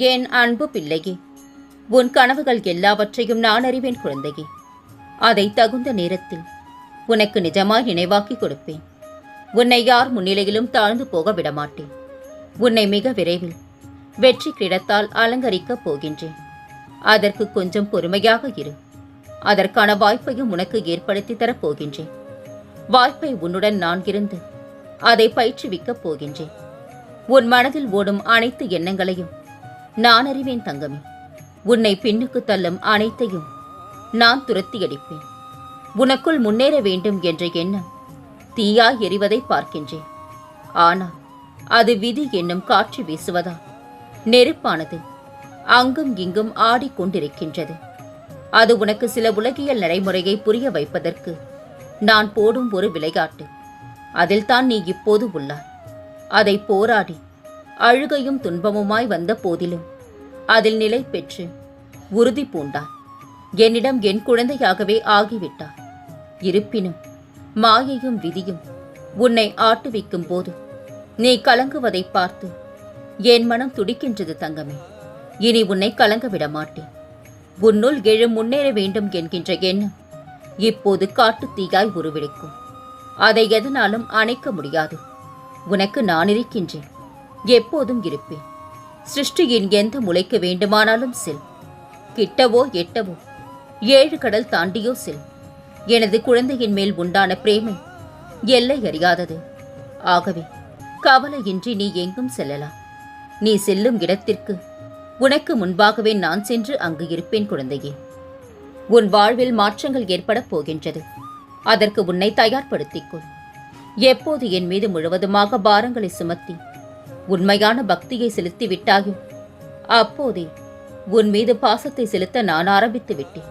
என் அன்பு பிள்ளையே? உன் கனவுகள் எல்லாவற்றையும் நான் அறிவேன் குழந்தையே. அதை தகுந்த நேரத்தில் உனக்கு நிஜமாய் நினைவாக்கி கொடுப்பேன். உன்னை யார் முன்னிலையிலும் தாழ்ந்து போக விடமாட்டேன். உன்னை மிக விரைவில் வெற்றி கிடத்தால் அலங்கரிக்கப் போகின்றேன். அதற்கு கொஞ்சம் பொறுமையாக இரு. அதற்கான வாய்ப்பையும் உனக்கு ஏற்படுத்தி தரப் போகின்றேன். வாய்ப்பை உன்னுடன் நான் இருந்து அதை பயிற்றுவிக்கப் போகின்றேன். உன் மனதில் ஓடும் அனைத்து எண்ணங்களையும் நான் அறிவேன் தங்கமே. உன்னை பின்னுக்கு தள்ளும் அனைத்தையும் நான் துரத்தியடிப்பேன். உனக்குள் முன்னேற வேண்டும் என்ற எண்ணம் தீயாய் எரிவதை பார்க்கின்றேன். ஆனால் அது விதி என்னும் காற்று வீசுவதா? நெருப்பானது அங்கும் இங்கும் ஆடிக்கொண்டிருக்கின்றது அது உனக்கு சில உலகியல் நடைமுறையை புரிய வைப்பதற்கு நான் போடும் ஒரு விளையாட்டு. அதில்தான் நீ இப்போது உள்ளாய். அதை போராடி அழுகையும் துன்பமுமாய் வந்த போதிலும் அதில் நிலை பெற்று உறுதி பூண்டார் என்னிடம் என் குழந்தையாகவே ஆகிவிட்டார். இருப்பினும் மாயையும் விதியும் உன்னை ஆட்டுவிக்கும் போது நீ கலங்குவதை பார்த்து என் மனம் துடிக்கின்றது தங்கமே. இனி உன்னை கலங்க விட மாட்டேன். உன்னுள் எழும் முன்னேற வேண்டும் என்கின்ற எண்ணம் இப்போது காட்டு தீயாய் உருவெடுக்கும். அதை எதனாலும் அணைக்க முடியாது. உனக்கு நான் இருக்கின்றேன் எப்போதும் இருப்பேன். சிருஷ்டியின் எந்த முளைக்கு வேண்டுமானாலும் செல். கிட்டவோ எட்டவோ ஏழு கடல் தாண்டியோ செல். எனது குழந்தையின் மேல் உண்டான பிரேமை எல்லை அறியாதது. ஆகவே கவலையின்றி நீ எங்கும் செல்லலாம். நீ செல்லும் இடத்திற்கு உனக்கு முன்பாகவே நான் சென்று அங்கு இருப்பேன் குழந்தையே. உன் வாழ்வில் மாற்றங்கள் ஏற்படப் போகின்றது. அதற்கு உன்னை தயார்படுத்திக் கொள். எப்போது என் மீது முழுவதுமாக பாரங்களை சுமத்தி உண்மையான பக்தியை செலுத்தி விட்டாயோ அப்போதே உன் மீது பாசத்தை செலுத்த நான் ஆரம்பித்து விட்டேன்.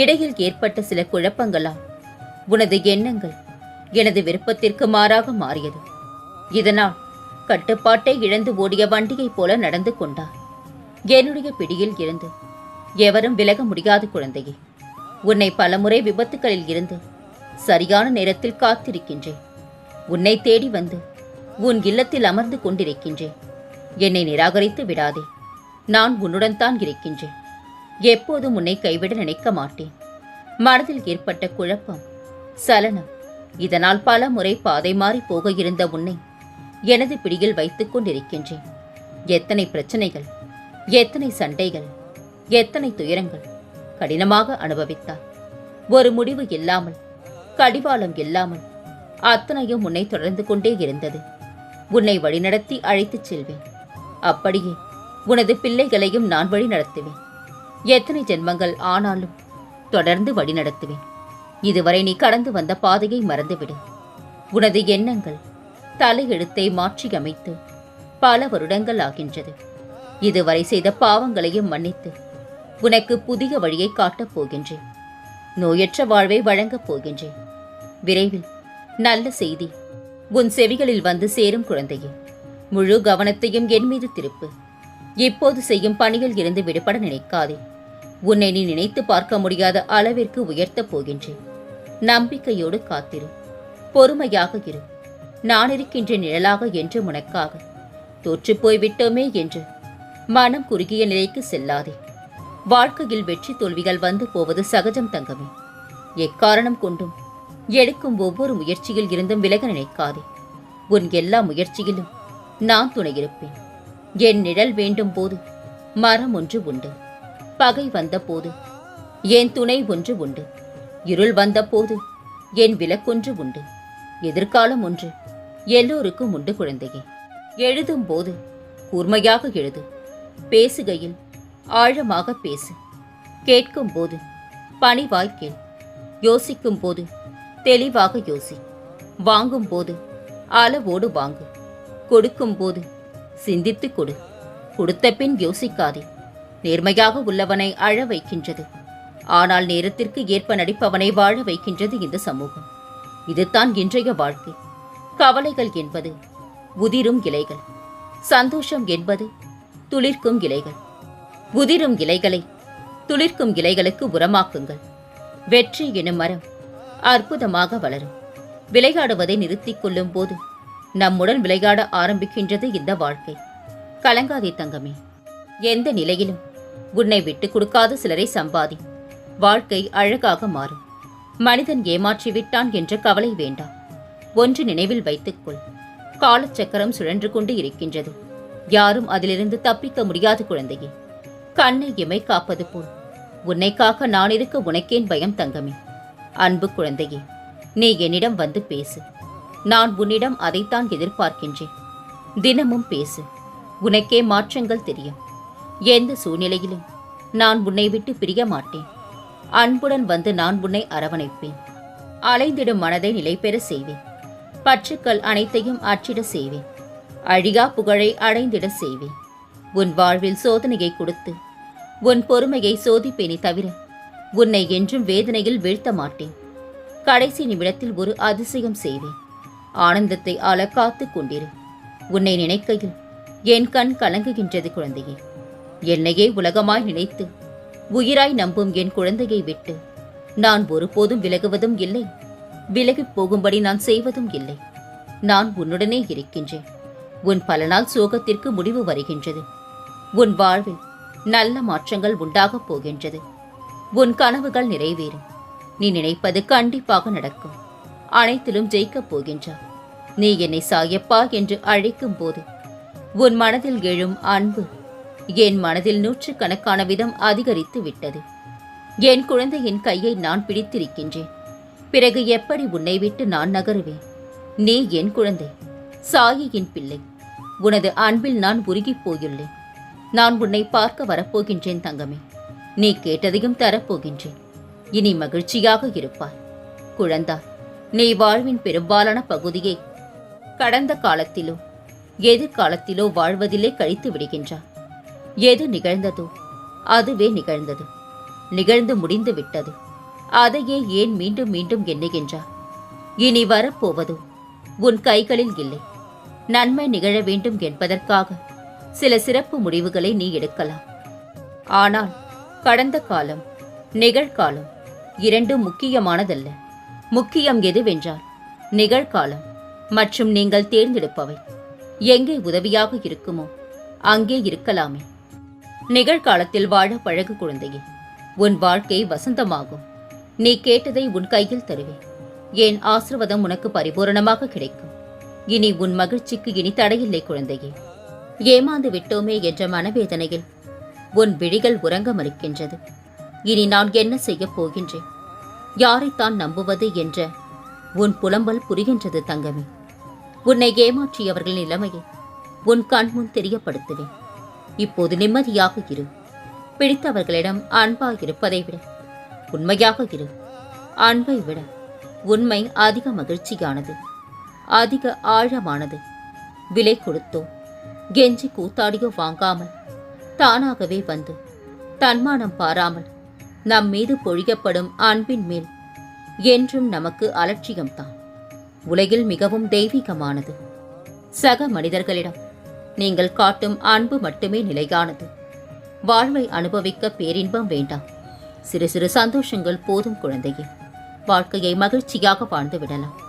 இடையில் ஏற்பட்ட சில குழப்பங்களால் உனது எண்ணங்கள் எனது விருப்பத்திற்கு மாறாக மாறியது. இதனால் கட்டுப்பாட்டை இழந்து ஓடிய வண்டியைப் போல நடந்து கொண்டார் என்னுடைய பிடியில் இருந்து எவரும் விலக முடியாத குழந்தையே. உன்னை பலமுறை விபத்துகளில் இருந்து சரியான நேரத்தில் காத்திருக்கின்றேன். உன்னை தேடி வந்து உன் இல்லத்தில் அமர்ந்து கொண்டிருக்கின்றேன். என்னை நிராகரித்து விடாதே. நான் உன்னுடன் தான் இருக்கின்றேன். எப்போதும் உன்னை கைவிட நினைக்க மாட்டேன். மனதில் ஏற்பட்ட குழப்பம் சலனம் இதனால் பல முறை பாதை மாறி போக இருந்த உன்னை எனது பிடியில் வைத்துக் கொண்டிருக்கின்றேன். எத்தனை பிரச்சனைகள் எத்தனை சண்டைகள் எத்தனை துயரங்கள் கடினமாக அனுபவித்தார் ஒரு முடிவு இல்லாமல் கடிவாளம் இல்லாமல் அத்தனையும் உன்னை தொடர்ந்து கொண்டே இருந்தது. உன்னை வழிநடத்தி அழைத்துச் செல்வேன். அப்படியே உனது பிள்ளைகளையும் நான் வழி நடத்துவேன் எத்தனை ஜென்மங்கள் ஆனாலும் தொடர்ந்து வழி நடத்துவேன் இதுவரை நீ கடந்து வந்த பாதையை மறந்துவிடு. உனது எண்ணங்கள் தலையெழுத்தை மாற்றி அமைத்து பல வருடங்கள் ஆகின்றது. இதுவரை செய்த பாவங்களையும் மன்னித்து உனக்கு புதிய வழியை காட்டப் போகின்றேன். நோயற்ற வாழ்வை வழங்கப் போகின்றேன். விரைவில் நல்ல செய்தி உன் செவிகளில் வந்து சேரும் குழந்தையே. முழு கவனத்தையும் என் மீது திருப்பு. இப்போது செய்யும் பணியில் இருந்து விடுபட நினைக்காதே. உன்னை நீ நினைத்து பார்க்க முடியாத அளவிற்கு உயர்த்தப் போகின்றேன். நம்பிக்கையோடு காத்திரு. பொறுமையாக இரு. நான் இருக்கின்ற நிழலாக என்று உனக்காக. தோற்றுப் போய்விட்டோமே என்று. மனம் குறுகிய நிலைக்கு செல்லாதே. வாழ்க்கையில் வெற்றி தோல்விகள் வந்து போவது சகஜம் தங்கமே. எக்காரணம் கொண்டும் எடுக்கும் ஒவ்வொரு முயற்சியில் இருந்தும் விலக நினைக்காதே. உன் எல்லா முயற்சியிலும் நான் துணையிருப்பேன். என் நிழல் வேண்டும் போது மரம் ஒன்று உண்டு. பகை வந்த போது என் துணை ஒன்று உண்டு. இருள் வந்த போது என் விளக்கொன்று உண்டு. எதிர்காலம் ஒன்று எல்லோருக்கும் உண்டு குழந்தையே. எழுதும் போது கூர்மையாக எழுது. பேசுகையில் ஆழமாக பேசு. கேட்கும் போது பணிவாய் கேள். யோசிக்கும் போது தெளிவாக யோசி. வாங்கும் போது அளவோடு வாங்கு. கொடுக்கும் போது சிந்தித்து கொடு. கொடுத்த பின் யோசிக்காதே. நேர்மையாக உள்ளவனை அழ வைக்கின்றது. ஆனால் நேரத்திற்கு ஏற்ப நடிப்பவனை வாழ வைக்கின்றது இந்த சமூகம். இதுதான் இன்றைய வாழ்க்கை. கவலைகள் என்பது உதிரும் இலைகள். சந்தோஷம் என்பது துளிர்க்கும் இலைகள். உதிரும் இலைகளை துளிர்க்கும் இலைகளுக்கு உரமாக்குங்கள். வெற்றி எனும் மரம் அற்புதமாக வளரும். விளையாடுவதை நிறுத்திக் கொள்ளும் போது நம்முடன் விளையாட ஆரம்பிக்கின்றது இந்த வாழ்க்கை. கலங்காதே தங்கமே. எந்த நிலையிலும் உன்னை விட்டுக் கொடுக்காத சிலரை சம்பாதி. வாழ்க்கை அழகாக மாறும். மனிதன் ஏமாற்றி விட்டான் என்ற கவலை வேண்டாம். ஒன்று நினைவில் வைத்துக்கொள் காலச்சக்கரம் சுழன்று கொண்டு இருக்கின்றது. யாரும் அதிலிருந்து தப்பிக்க முடியாது குழந்தையே. கண்ணை இமை காப்பது போல். உன்னை காக்க நான் இருக்க உனக்கேன் பயம் தங்கமே. அன்பு குழந்தையே நீ என்னிடம் வந்து பேசு. நான் உன்னிடம் அதைத்தான் எதிர்பார்க்கின்றேன். தினமும் பேசு. உனக்கே மாற்றங்கள் தெரியும். எந்த சூழ்நிலையிலும் நான் உன்னை விட்டு பிரிய மாட்டேன். அன்புடன் வந்து நான் உன்னை அரவணைப்பேன். அலைந்திடும் மனதை நிலைபெற செய்வேன். பற்றுக்கள் அனைத்தையும் அச்சிட செய்வேன். அழியா புகழை அடைந்திட செய்வேன். உன் வாழ்வில் சோதனையை கொடுத்து உன் பொறுமையை சோதிப்பேனே தவிர உன்னை என்றும் வேதனையில் வீழ்த்த மாட்டேன் கடைசி நிமிடத்தில் ஒரு அதிசயம் செய்வேன். ஆனந்தத்தை ஆள காத்து கொண்டிரு. உன்னை நினைக்கையில் என் கண் கலங்குகின்றது குழந்தையே. என்னையே உலகமாய் நினைத்து உயிராய் நம்பும் என் குழந்தையை விட்டு நான் ஒருபோதும் விலகுவதும் இல்லை. விலகிப் போகும்படி நான் செய்வதும் இல்லை. நான் உன்னுடனே இருக்கின்றேன். உன் பல நாள் சோகத்திற்கு முடிவு வருகின்றது. உன் வாழ்வில் நல்ல மாற்றங்கள் உண்டாகப் போகின்றது. உன் கனவுகள் நிறைவேறும். நீ நினைப்பது கண்டிப்பாக நடக்கும். அனைத்திலும் ஜெயிக்கப் போகின்றாய் நீ என்னை சாயப்பா என்று அழைக்கும் போது உன் மனதில் எழும் அன்பு என் மனதில் நூற்றுக்கணக்கான விதம் அதிகரித்து விட்டது. என் குழந்தையின் கையை நான் பிடித்திருக்கின்றேன். பிறகு எப்படி உன்னை விட்டு நான் நகருவேன்? நீ என் குழந்தை சாயியின் பிள்ளை. உனது அன்பில் நான் உருகிப் போயுள்ளேன். நான் உன்னை பார்க்க வரப்போகின்றேன் தங்கமே. நீ கேட்டதையும் தரப்போகின்றேன். இனி மகிழ்ச்சியாக இருப்பாய். குழந்தாய் நீ வாழ்வின் பெரும்பாலான பகுதியை கடந்த காலத்திலோ எதிர்காலத்திலோ வாழ்வதிலே கழித்து விடுகின்றாய் எது நிகழ்ந்ததோ அதுவே நிகழ்ந்தது. நிகழ்ந்து முடிந்து விட்டது. அதையே ஏன் மீண்டும் மீண்டும் எண்ணுகின்றார் இனி வரப்போவதோ உன் கைகளில் இல்லை. நன்மை நிகழ வேண்டும் என்பதற்காக சில சிறப்பு முடிவுகளை நீ எடுக்கலாம். ஆனால் கடந்த காலம் நிகழ்காலம் இரண்டும் முக்கியமானதல்ல. முக்கியம் எதுவென்றால் நிகழ்காலம் மற்றும் நீங்கள் தேர்ந்தெடுப்பவை எங்கே உதவியாக இருக்குமோ அங்கே இருக்கலாமே. நிகழ்காலத்தில் வாழ பழகு குழந்தையே உன் வாழ்க்கை வசந்தமாகும். நீ கேட்டதை உன் கையில் தருவேன். என் ஆசிர்வாதம் உனக்கு பரிபூரணமாக கிடைக்கும். இனி உன் மகிழ்ச்சிக்கு இனி தடையில்லை குழந்தையே. ஏமாந்து விட்டோமே என்ற மனவேதனையில் உன் விழிகள் உறங்க மறுக்கின்றது இனி நான் என்ன செய்யப் போகின்றேன்? யாரைத்தான் நம்புவது என்ற உன் புலம்பல் புரிகின்றது தங்கமே. உன்னை ஏமாற்றியவர்கள் நிலைமையை உன் கண்முன் தெரியப்படுத்துவேன். இப்போது நிம்மதியாக இரு. பிடித்தவர்களிடம் அன்பாக இருப்பதை விட உண்மையாக இரு. அன்பை விட உண்மை அதிக மகிழ்ச்சியானது. அதிக ஆழமானது. விலை கொடுத்தோ கெஞ்சி கூத்தாடியோ வாங்காமல் தானாகவே வந்து தன்மானம் பாராமல் நம் மீது பொழியப்படும் அன்பின் மேல் என்றும் நமக்கு அலட்சியம்தான். உலகில் மிகவும் தெய்வீகமானது. சக மனிதர்களிடம் நீங்கள் காட்டும் அன்பு மட்டுமே நிலையானது. வாழ்வை அனுபவிக்க பேரின்பம் வேண்டாம். சிறு சிறு சந்தோஷங்கள் போதும் குழந்தையே. வாழ்க்கையை மகிழ்ச்சியாக வாழ்ந்து விடலாம்.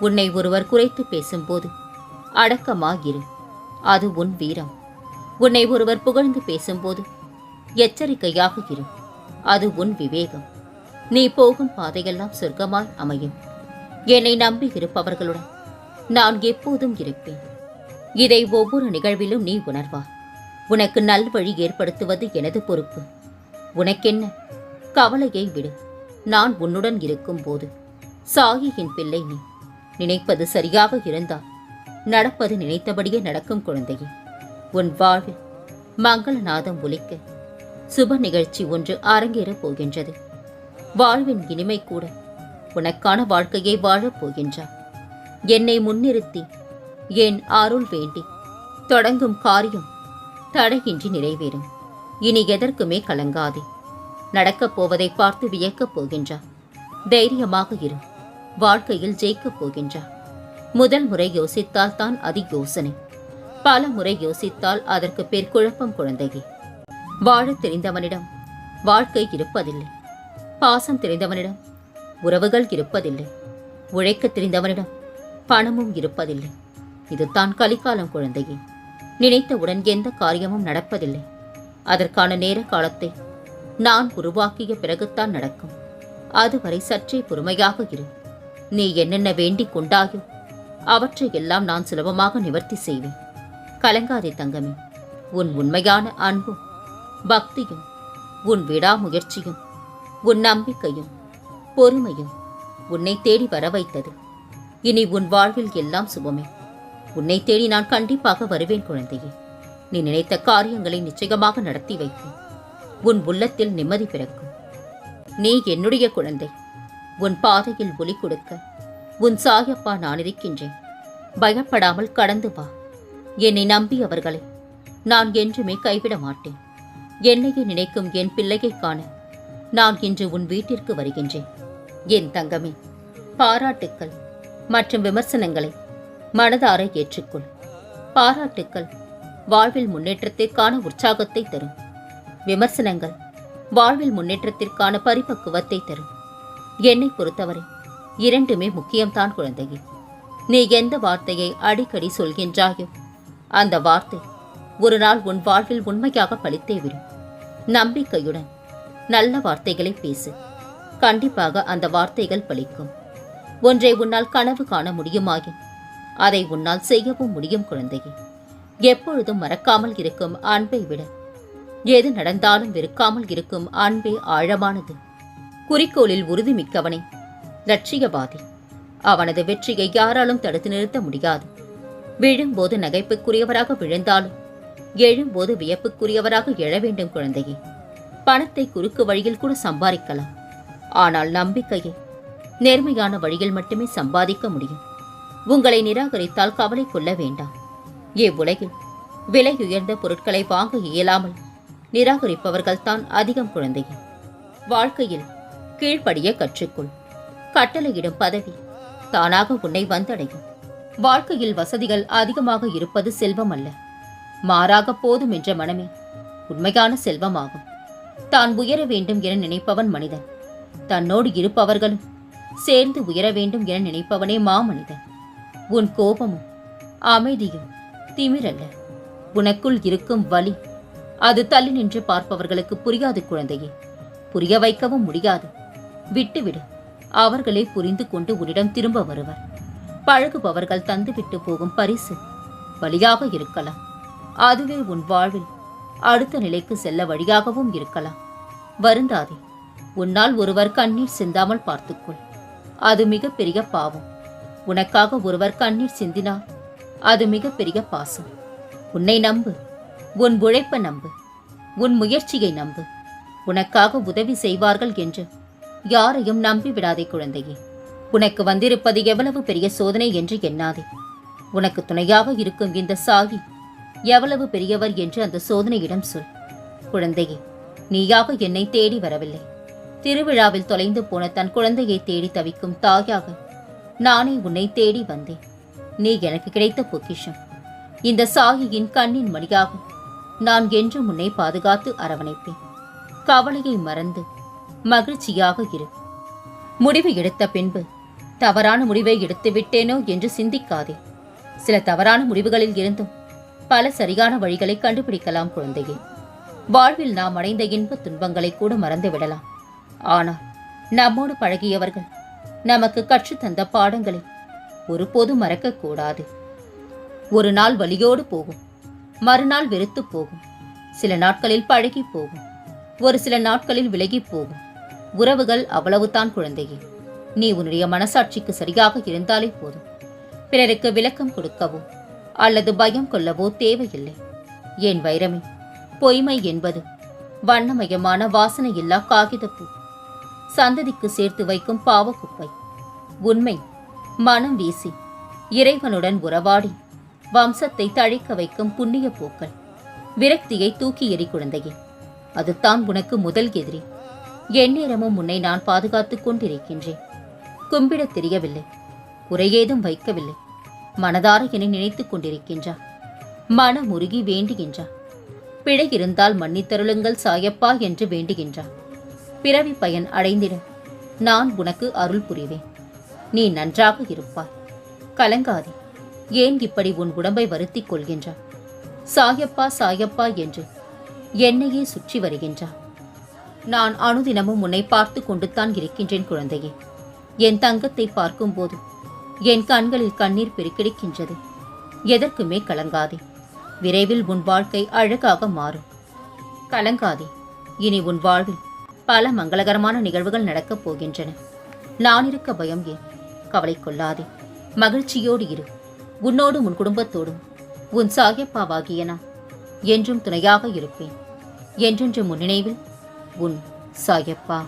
உன்னை ஒருவர் குறைத்து பேசும்போது அடக்கமாகிரு அது உன் வீரம். உன்னை ஒருவர் புகழ்ந்து பேசும்போது எச்சரிக்கையாக இரு. அது உன் விவேகம். நீ போகும் பாதையெல்லாம் சொர்க்கமாய் அமையும். என்னை நம்பி இருப்பவர்களுடன் நான் எப்போதும் இருப்பேன். இதை ஒவ்வொரு நிகழ்விலும் நீ உணர்வா? உனக்கு நல்வழி ஏற்படுத்துவது எனது பொறுப்பு. உனக்கென்ன? கவலையை விடு. நான் உன்னுடன் இருக்கும்போது சாகியின் பிள்ளை நீ. நினைப்பது சரியாக இருந்தால் நடப்பது நினைத்தபடியே நடக்கும் குழந்தையே. உன் வாழ்வில் மங்களநாதம் ஒலிக்க சுப நிகழ்ச்சி ஒன்று அரங்கேறப் போகின்றது. வாழ்வின் இனிமை கூட உனக்கான வாழ்க்கையை வாழப் போகின்றார் என்னை முன்னிறுத்தி என் அருள் வேண்டி தொடங்கும் காரியம் தடையின்றி நிறைவேறும். இனி எதற்குமே கலங்காதே. நடக்கப் போவதை பார்த்து வியக்கப் போகின்றார் தைரியமாக இரு. வாழ்க்கையில் ஜெயிக்கப் போகின்றார் முதல் முறை யோசித்தால் தான் அது யோசனை. பல முறை யோசித்தால் அதற்கு பேர் குழப்பம் குழந்தையே வாழத் தெரிந்தவனிடம் வாழ்க்கை இருப்பதில்லை. பாசம் தெரிந்தவனிடம் உறவுகள் இருப்பதில்லை. உழைக்கத் தெரிந்தவனிடம் பணமும் இருப்பதில்லை. இதுதான் கலிகாலம் குழந்தையே. நினைத்தவுடன் எந்த காரியமும் நடப்பதில்லை. அதற்கான நேர காலத்தை நான் உருவாக்கிய பிறகுத்தான் நடக்கும். அதுவரை சற்றே பொறுமையாக இரு. நீ என்னென்ன வேண்டிக் கொண்டாயோ அவற்றை எல்லாம் நான் சுலபமாக நிவர்த்தி செய்வேன். கலங்காதே தங்கமே. உன் உண்மையான அன்பும் பக்தியும் உன் விடாமுயற்சியும் உன் நம்பிக்கையும் பொறுமையும் உன்னை தேடி வர வைத்தது. இனி உன் வாழ்வில் எல்லாம் சுபமே. உன்னை தேடி நான் கண்டிப்பாக வருவேன் குழந்தையே. நீ நினைத்த காரியங்களை நிச்சயமாக நடத்தி வைப்பேன். உன் உள்ளத்தில் நிம்மதி பிறக்கும். நீ என்னுடைய குழந்தை. உன் பாதையில் ஒளி கொடுக்க. உன் சாயப்பா நான் இருக்கின்றேன். பயப்படாமல் கடந்து வா. என்னை நம்பியவர்களை நான் என்றுமே கைவிட மாட்டேன். என்னையே நினைக்கும் என் பிள்ளையை காண நான் இன்று உன் வீட்டிற்கு வருகின்றேன். என் தங்கமே பாராட்டுக்கள் மற்றும் விமர்சனங்களை மனதார ஏற்றுக்கொள். பாராட்டுக்கள் வாழ்வில் முன்னேற்றத்திற்கான உற்சாகத்தை தரும். விமர்சனங்கள் வாழ்வில் முன்னேற்றத்திற்கான பரிபக்குவத்தை தரும். என்னை பொறுத்தவரை இரண்டுமே முக்கியம்தான் குழந்தையே. நீ எந்த வார்த்தையை அடிக்கடி சொல்கின்றாயோ அந்த வார்த்தை ஒரு நாள் உன் வாழ்வில் உண்மையாக பழித்தே விடும். நம்பிக்கையுடன் நல்ல வார்த்தைகளை பேசு. கண்டிப்பாக அந்த வார்த்தைகள் பழிக்கும். ஒன்றை உன்னால் கனவு காண முடியுமாயின் அதை உன்னால் செய்யவும் முடியும் குழந்தையே. எப்பொழுதும் மறக்காமல் இருக்கும் அன்பை விட எது நடந்தாலும் வெறுக்காமல் இருக்கும் அன்பே ஆழமானது. குறிக்கோளில் உறுதிமிக்கவனே லட்சியவாதி. அவனது வெற்றியை யாராலும் தடுத்து நிறுத்த முடியாது. விழும்போது நகைப்புக்குரியவராக விழுந்தாலும் எழும்போது வியப்புக்குரியவராக எழ வேண்டும் குழந்தையே. பணத்தை குறுக்கு வழியில் கூட சம்பாதிக்கலாம். ஆனால் நம்பிக்கையை நேர்மையான வழியில் மட்டுமே சம்பாதிக்க முடியும். உங்களை நிராகரித்தால் கவலை கொள்ள வேண்டாம். இவ்வுலகில் விலை உயர்ந்த பொருட்களை வாங்க இயலாமல் நிராகரிப்பவர்கள் தான் அதிகம் குழந்தைகள் வாழ்க்கையில் கீழ்ப்படிய கற்றுக்கொள். கட்டளையிடும் பதவி தானாக உன்னை வந்தடையும். வாழ்க்கையில் வசதிகள் அதிகமாக இருப்பது செல்வம் அல்ல மாறாக போதும் என்ற மனமே உண்மையான செல்வமாகும். தான் உயர வேண்டும் என நினைப்பவன் மனிதன். தன்னோடு இருப்பவர்களும் சேர்ந்து உயர வேண்டும் என நினைப்பவனே மாமனிதன். உன் கோபமும் அமைதியும் திமிரல்ல. உனக்குள் இருக்கும் வலி அது தள்ளி நின்று பார்ப்பவர்களுக்கு புரியாது குழந்தையே. புரிய வைக்கவும் முடியாது. விட்டுவிடு. அவர்களே புரிந்து கொண்டு உன்னிடம் திரும்ப வருவர். பழகுபவர்கள் தந்துவிட்டு போகும் பரிசு வழியாக இருக்கலாம். அதுவே உன் வாழ்வில் அடுத்த நிலைக்கு செல்ல வழியாகவும் இருக்கலாம். வருந்தாதே உன்னால் ஒருவர் கண்ணீர் சிந்தாமல் பார்த்துக்கொள். அது மிகப்பெரிய பாவம். உனக்காக ஒருவர் கண்ணீர் சிந்தினால் அது மிகப்பெரிய பாசம். உன்னை நம்பு உன் உழைப்ப நம்பு உன் முயற்சியை நம்பு. உனக்காக உதவி செய்வார்கள் என்று யாரையும் நம்பி விடாதே குழந்தையே. உனக்கு வந்திருப்பது எவ்வளவு பெரிய சோதனை என்று எண்ணாதே. உனக்கு துணையாக இருக்கும் இந்த சாகி எவ்வளவு பெரியவர் என்று அந்த சோதனையிடம் சொல். குழந்தையே நீயாக என்னை தேடி வரவில்லை. திருவிழாவில் தொலைந்து போன தன் குழந்தையை தேடி தவிக்கும் தாயாக நானே உன்னை தேடி வந்தேன். நீ எனக்கு கிடைத்த பொக்கிஷம். இந்த சாகியின் கண்ணின் மணியாக நான் என்றும் உன்னை பாதுகாத்து அரவணைப்பேன். கவலையை மறந்து மகிழ்ச்சியாக இரு. முடிவு எடுத்த பின்பு தவறான முடிவை எடுத்து விட்டேனோ என்று சிந்திக்காதே. சில தவறான முடிவுகளில் இருந்தும் பல சரியான வழிகளை கண்டுபிடிக்கலாம் குழந்தையே. வாழ்வில் நாம் அடைந்த இன்ப துன்பங்களை கூட மறந்து விடலாம். ஆனால் நம்மோடு பழகியவர்கள் நமக்கு கற்றுத்தந்த பாடங்களை ஒருபோதும் மறக்கக்கூடாது ஒரு நாள் வழியோடு போகும் மறுநாள் வெறுத்து போகும் சில நாட்களில் பழகி போகும் ஒரு சில நாட்களில் விலகி போகும். உறவுகள் அவ்வளவுதான் குழந்தையே. நீ உன்னுடைய மனசாட்சிக்கு சரியாக இருந்தாலே போதும். பிறருக்கு விளக்கம் கொடுக்கவோ அல்லது பயம் கொள்ளவோ தேவையில்லை. என் வைரமே பொய்மை என்பது வண்ணமயமான வாசனையில்லா காகிதப்பூ. சந்ததிக்கு சேர்த்து வைக்கும் பாவக்குப்பை. உண்மை மனம் வீசி இறைவனுடன் உறவாடி வம்சத்தை தழைக்க வைக்கும் புண்ணிய பூக்கள் விரக்தியை தூக்கி எறி குழந்தையே அதுதான் உனக்கு முதல் எதிரி. எந்நேரமும் உன்னை நான் பாதுகாத்துக் கொண்டிருக்கின்றேன். கும்பிடத் தெரியவில்லை. குறையேதும் வைக்கவில்லை. மனதார என நினைத்துக் கொண்டிருக்கின்றார் மனம் உருகி வேண்டுகின்றார் பிழை இருந்தால் மன்னித்தருளுங்கள் சாயப்பா என்று வேண்டுகின்றார் பிறவி பயன் அடைந்திட. நான் உனக்கு அருள் புரிவேன். நீ நன்றாக இருப்பாய். கலங்காதே. ஏன் இப்படி உன் உடம்பை வருத்திக் கொள்கின்றார் சாயப்பா சாயப்பா என்று என்னையே சுற்றி வருகின்றான். நான் அனுதினமும் உன்னை பார்த்து கொண்டுத்தான் இருக்கின்றேன் குழந்தையே. என் தங்கத்தை பார்க்கும்போது என் கண்களில் கண்ணீர் பெருக்கெடுக்கின்றது எதற்குமே கலங்காதே. விரைவில் உன் வாழ்க்கை அழகாக மாறும். கலங்காதே. இனி உன் வாழ்வில் பல மங்களகரமான நிகழ்வுகள் நடக்கப் போகின்றன. நான் இருக்க பயம் ஏன்? கவலை கொள்ளாதே. மகிழ்ச்சியோடு இரு. உன்னோடும் உன் குடும்பத்தோடும். உன் சாயப்பாவாகிய நான் என்றும் துணையாக இருப்பேன். என்றென்றும் உன் நினைவில் உன் சாயப்பா